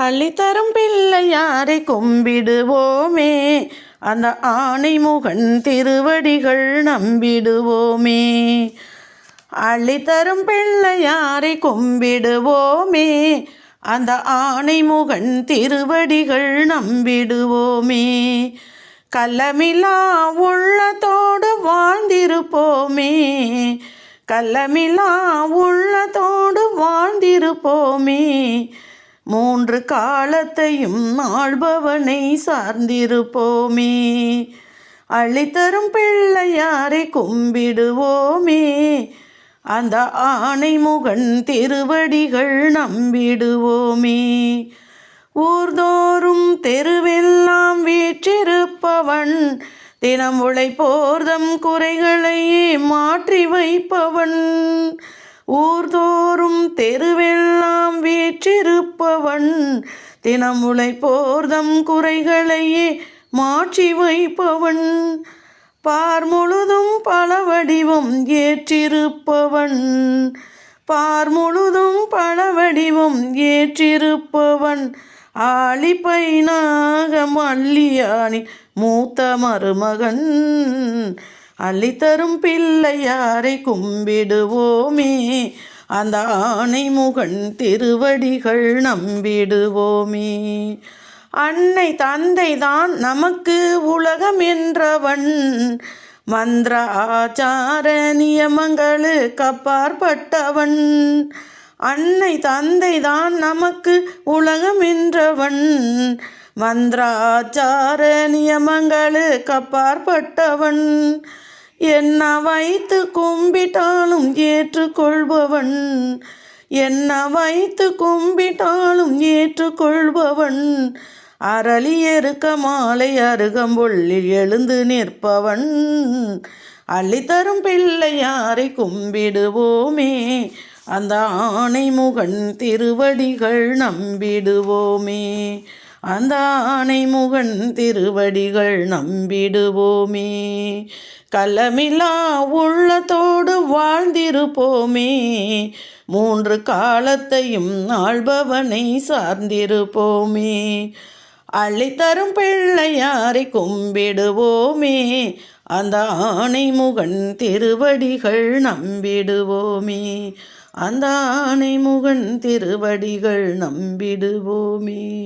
அள்ளி தரும் பிள்ளையாரை கும்பிடுவோமே. அந்த ஆணை முகன் திருவடிகள் நம்பிடுவோமே. அள்ளி தரும் பிள்ளையாரை கும்பிடுவோமே. அந்த ஆணை முகன் திருவடிகள் நம்பிடுவோமே. கள்ளமில்லா உள்ளத்தோடு வாழ்ந்திருப்போமே. கள்ளமில்லா உள்ளத்தோடு வாழ்ந்திருப்போமே. மூன்று காலத்தையும் ஆள்பவனை சார்ந்திருப்போமே. அள்ளித்தரும் பிள்ளையாரை கும்பிடுவோமே. அந்த ஆணைமுகன் திருவடிகள் நம்பிடுவோமே. ஊர்தோறும் தெருவெல்லாம் வீற்றிருப்பவன் தினம் உழைப்போர்தம் குறைகளையே மாற்றி வைப்பவன். ஊர்தோறும் தெருவெல்லாம் வீ வீற்றிருப்பவன் தினம் உழைப்போர்தம் குறைகளையே மாற்றி வைப்பவன். பார் முழுதும் பல வடிவம் ஏற்றிருப்பவன். பார் முழுதும் பல வடிவம் ஏற்றிருப்பவன். ஆளிப்பை நாகம் அள்ளியானி மூத்த மருமகன். அள்ளித்தரும் பிள்ளையாரை கும்பிடுவோமே? அந்த ஆணைமுகன் திருவடிகள் நம்பிடுவோமே. அன்னை தந்தை தான் நமக்கு உலகம் என்றவன். மந்திர ஆச்சார நியமங்களுக்கு அப்பாற்பட்டவன். அன்னை தந்தை தான் நமக்கு உலகம் என்றவன். மந்திராச்சார நியமங்களுக்கு அப்பாற்பட்டவன். என்ன வைத்து கும்பிட்டாலும் ஏற்றுக்கொள்பவன்? என்ன வைத்து கும்பிட்டாலும் ஏற்றுக்கொள்பவன்? அரளி எருக்க மாலை அருகம்புள்ளில் எழுந்து நிற்பவன். அள்ளித்தரும் பிள்ளையாரை கும்பிடுவோமே? அந்த ஆணை முகன் திருவடிகள் நம்பிடுவோமே. அந்த ஆணைமுகன் திருவடிகள் நம்பிடுவோமே. கலமிலா உள்ளத்தோடு வாழ்ந்திருப்போமே. மூன்று காலத்தையும் ஆள்பவனை சார்ந்திருப்போமே. அள்ளித்தரும் பிள்ளையாரை கும்பிடுவோமே. அந்த ஆணை முகன் திருவடிகள் நம்பிடுவோமே. அந்த ஆணை முகன் திருவடிகள் நம்பிடுவோமே.